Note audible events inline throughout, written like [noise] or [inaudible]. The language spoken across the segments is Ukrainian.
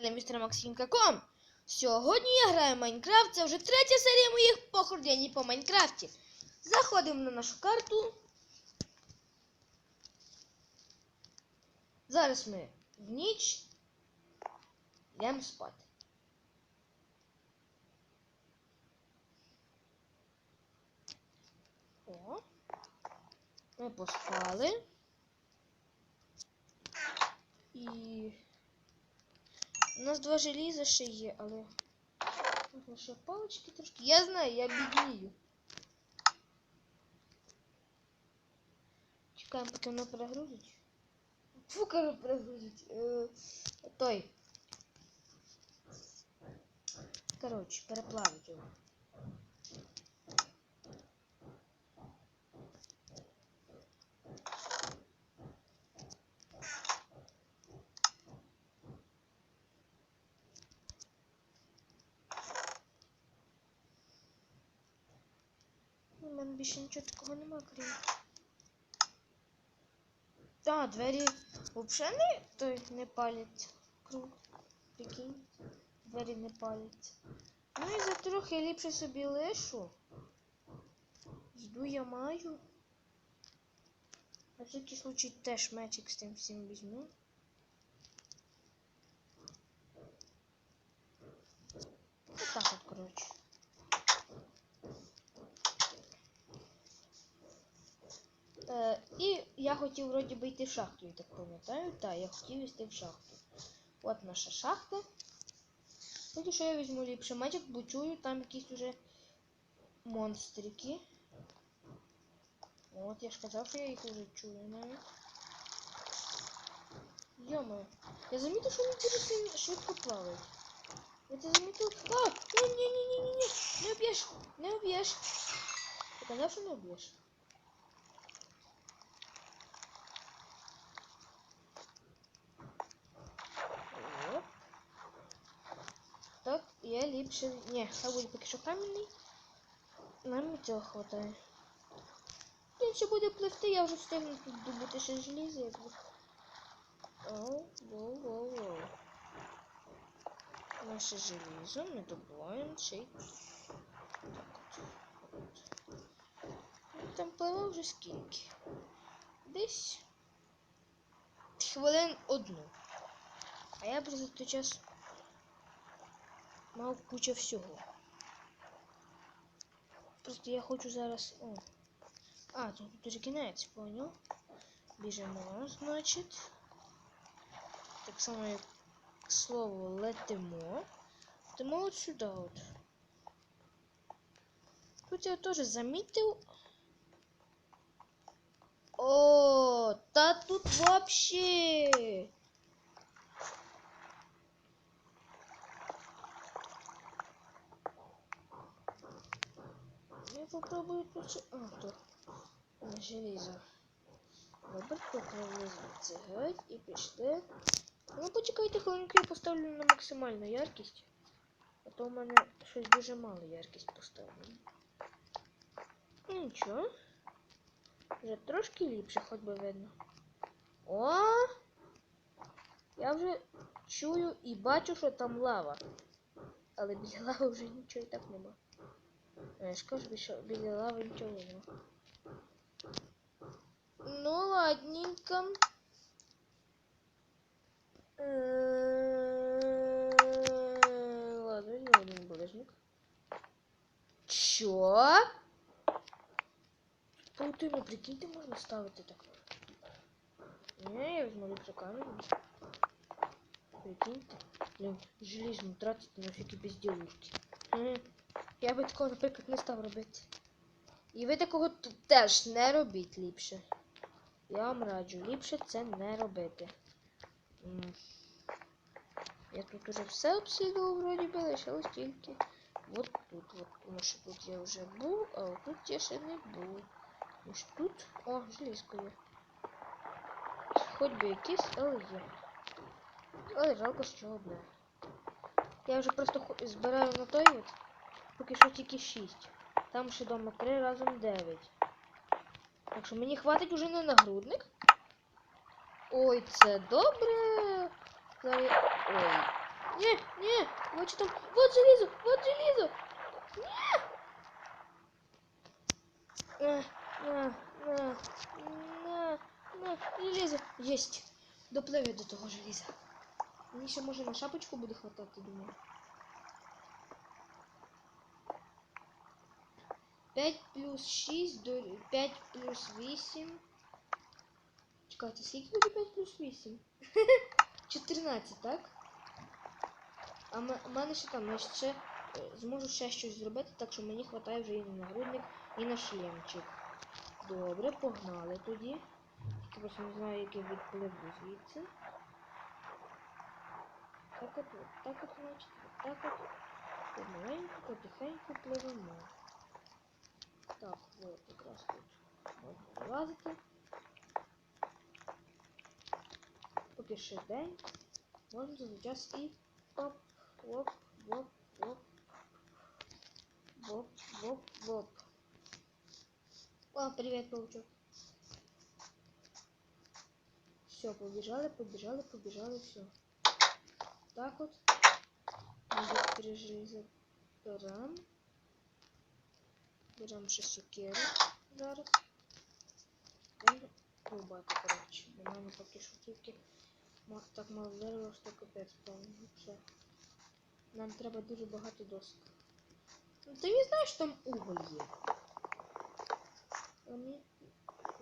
каналі містера Максимка.ком. Сьогодні я граю в Майнкрафт. Це вже третя серія моїх походень по Майнкрафті. Заходимо на нашу карту. Зараз ми в ніч йдемо спати. О, ми поспали. І у нас два желіза ще є, але. Ще палички трошки. Я знаю, я біднію. Чекаємо, поки воно перегрузить. Фу, кажу, перегрузить. Е, той. Коротше, переплавить його. Мене більше нічого такого нема, крім. А, двері взагалі не, той, не палять. Круг. Прикинь. Двері не палять. Ну і за трохи ліпше собі лишу. Йду я маю. На всякий случай теж мечик з тим всім візьму. Отак от, коротше. Е, і я хотів вроді би йти в шахту, я так пам'ятаю. Так, я хотів йти в шахту. От наша шахта. Поки що я візьму ліпше мечик, бо чую, там якісь уже монстрики. От, я ж казав, що я їх вже чую навіть. Йома, я замітив, що вони дуже швидко плавають. Я це замітив. А! Ні, ні, ні, ні, ні, ні. Не об'єш, не об'єш. Ти казав, що не об'єш. Я ліпше. Ні, хай буде поки що камінний. Нам цього хватає. Він ще буде пливти, я вже встигну тут добути ще желізо, якби. Оу, воу, воу, воу. Наше желізо ми добуваємо ще й. Так от. Там пливе вже скільки? Десь хвилин одну. А я за той час мав куча всього. Просто я хочу зараз. О. А, тут уже понял? Біжимо, значить. Так само, як слово летимо. Летимо от сюди от. Тут я теж замітив. О, та тут вообще. Я попробую тут. А, то на желізо. Добре, звідси геть і пішли. Ну почекайте хвилинку, я поставлю на максимальну яркість. А то в мене щось дуже мало яркість поставлена. Ну нічого. Вже трошки ліпше, хоч би видно. О! Я вже чую і бачу, що там лава. Але біля лави вже нічого і так нема. Я ж кажу, що біля лави нічого нема. Ну, ладненько. Е, Ладно, не один булыжник. Чё? Паутину, прикиньте, можна ставити так. Не, я візьму ліпше камеру. Прикиньте. Блін, желізно тратити на всякі безділушки. Мгм. Я би такого, наприклад, не став робити. І ви такого т- теж не робіть ліпше. Я вам раджу, ліпше це не робити. Я тут уже все обслідував, вроді би, лишилось тільки от тут. От, тому що тут я вже був, а от тут я ще не був. Що тут. О, желізко є. Хоч би якийсь, але є. Але жалко, що одне. Я вже просто збираю на той от. Поки що тільки 6. Там ще дома 3 разом 9. Так що мені хватить уже на нагрудник. Ой, це добре. Зараз... Ой. Ні, ні, вот там. Вот желізо, вот желізо. Ні. На, на, на, на, на, желізо. Єсть. Доплив я до того желіза. Мені ще може на шапочку буде хватати, думаю. 5 плюс 6 до 5 плюс 8. Чекайте, скільки буде 5 плюс 8? 14, [laughs] так? А у мене ще там я ще е, зможу ще щось зробити, так що мені вистачає вже і на нагрудник, і на шлемчик. Добре, погнали тоді. Тільки просто не знаю, який відпливу звідси. Так от, так от, значить, так от. Помаленьку, потихеньку пливемо. Так, от якраз тут можна вилазити. Поки ще день. Можна за час і оп, оп, оп, оп. Воп, воп, воп. О, привет, паучок. Все, побежали, побежали, побежали, все. Так вот. Може три железа берем. Ще сокиру зараз. І рубати, коротше. В мене поки що тільки так мало дерева, що капець повно. Все. Нам треба дуже багато досок. Ну, ти не знаєш, там уголь є. Вони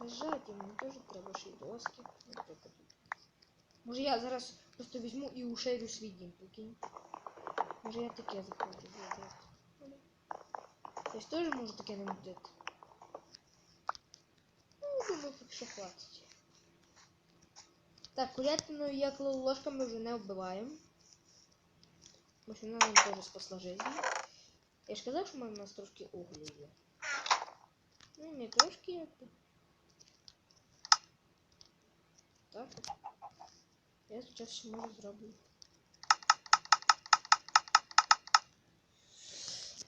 лежать, і мені теж треба ще й доски. Може я зараз просто візьму і ушерю свій дім, прикинь. Може я таке захочу Я ж теж можу таке намутити. Ну, думаю, поки що хватить. Так, курятину як ложками вже не вбиваємо. Тому що вона нам теж спасла життя. Я ж казав, що в нас трошки углю є. Ну, не трошки. Так. Я зараз ще можу зроблю.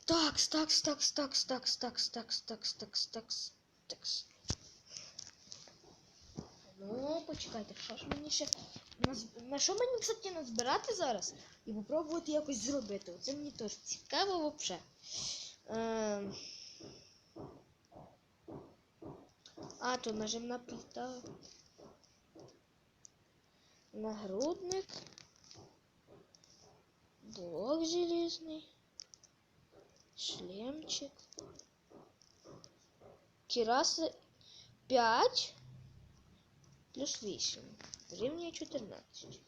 Такс, такс, такс, такс, такс, такс, такс, такс, такс, такс, такс. Ну, почекайте, що ж мені ще. На що мені, кстати, назбирати зараз? І попробувати якось зробити. Оце мені теж цікаво взагалі. Ем... А, то нажимна плита. Нагрудник. Блок железный. Шлемчик. Кираса 5 плюс 8. Дорівнює 14.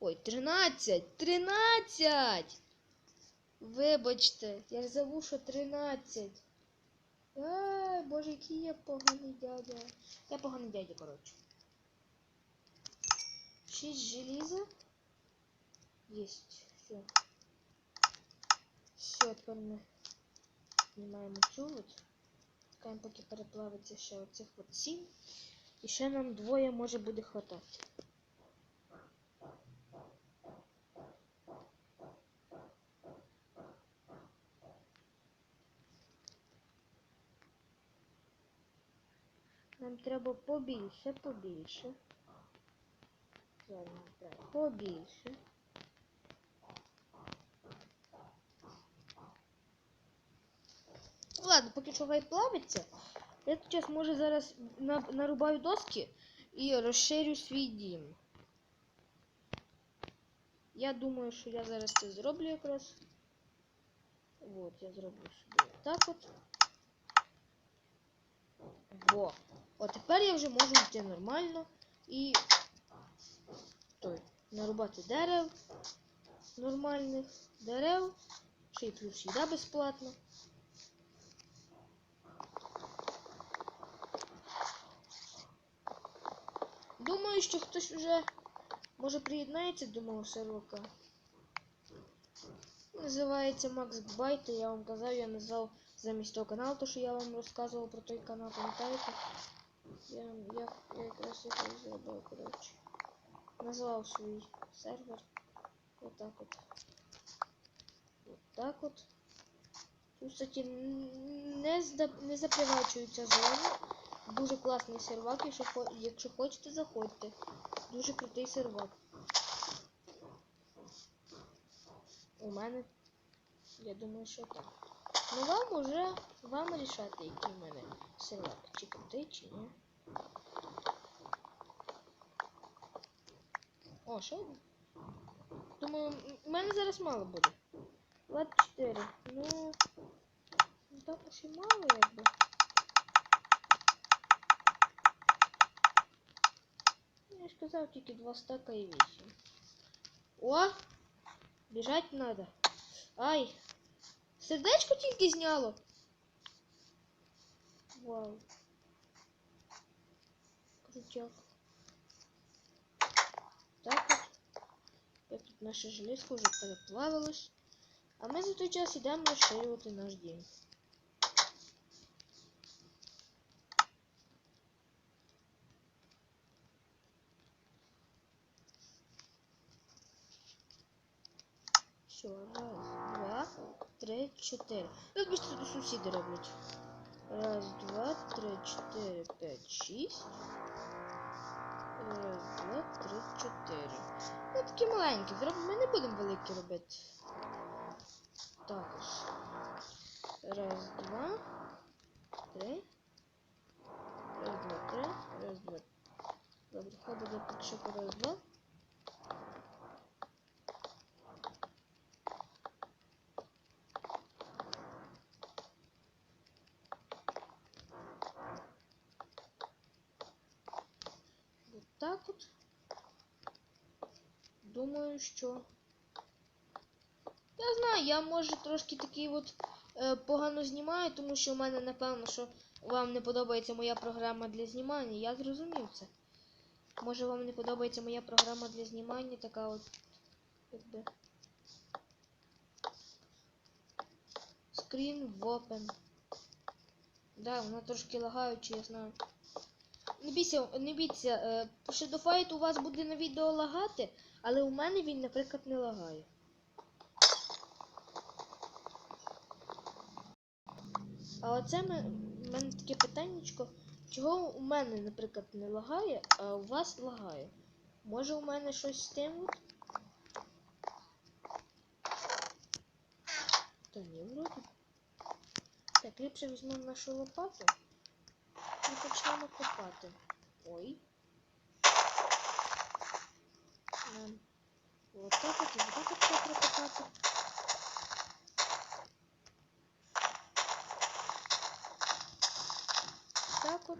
Ой, 13! 13! Вибачте, я забув, що 13. Ай, боже, який я поганий дядя. Я поганий дядя, коротше. 6 желіза. Есть. Все. Все, тепер ми знімаємо цю от. Чекаємо, поки переплавиться ще оцих от 7. І ще нам двоє може буде хватати. Нам треба побільше, побільше. Зараз побільше. Ладно, поки що хай плавиться. Я тут час може зараз на, нарубаю доски і розширю свій дім. Я думаю, що я зараз це зроблю якраз. От, я зроблю собі так от. Во. От тепер я вже можу йти нормально і той, нарубати дерев нормальних дерев. Ще й плюс їда безплатно. Думаю, що хтось вже може приєднається до мого сервака. Називається Макс Байт, я вам казав, я назвав замість того каналу, то що я вам розказував про той канал, пам'ятаєте? Я, я, я якраз його зробив, коротше. Назвав свій сервер. Отак от. Отак от. Тут, кстати, не, не запривачуються зони. Дуже класний сервак, якщо, хо- якщо хочете, заходьте. Дуже крутий сервак. У мене. Я думаю, що так. Ну вам уже вам рішати, який в мене сервак. Чи крутий, чи ні. О, один. Думаю, у мене зараз мало буде. 24. Ну. Так уж і мало, якби. Я ж казав тільки два стака і 8. О! Біжать надо. Ай! Сердечко тільки зняло. Вау. Крутяк. Так от. Як тут наша железка вже переплавилась. А ми за той час йдемо розширювати наш дім. Все, раз, два, три, чотири. Як би тут сусіди роблять? Раз, два, три, чотири, п'ять, шість. Раз, два, три, чотири. Ну такі маленькі. Ми не будемо великі робити. Так ось. Раз, два, три. Раз, два, три. Раз, два. Добре, хай буде поки що по раз, два. От так от. Думаю, що. Я знаю, я може трошки такий от е, погано знімаю, тому що в мене напевно, що вам не подобається моя програма для знімання. Я зрозумів це. Може вам не подобається моя програма для знімання, така от якби. Screen open. Да, вона трошки лагаюча, я знаю. Не бійся, не бійтеся, е, Shadow Fight у вас буде на відео лагати, але у мене він, наприклад, не лагає. А оце в мене таке питаннячко, чого у мене, наприклад, не лагає, а у вас лагає. Може у мене щось з тим? Та ні, вроді. Так, ліпше візьмемо нашу лопату і почнемо копати. Ой. вот так вот и вот так вот все прокататься. Так вот.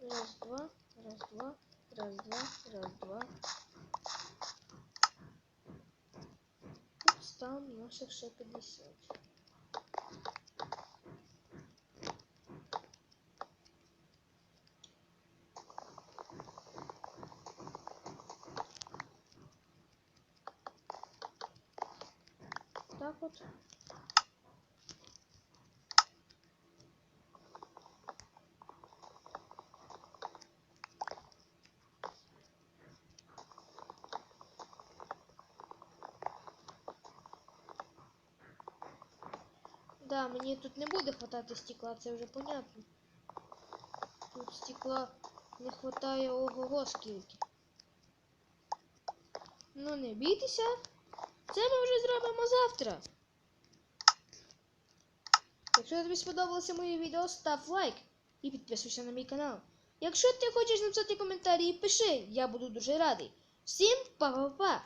Раз-два, раз-два, раз-два, раз-два. Тут стало наших 650. Так от. Да, мені тут не буде хватати стекла, це вже понятно. Тут стекла не хватає ого-го скільки. Ну не бійтеся. Це ми вже зробимо завтра. Якщо тобі сподобалося моє відео, став лайк і підписуйся на мій канал. Якщо ти хочеш написати коментарі, пиши, я буду дуже радий. Всім па-па-па!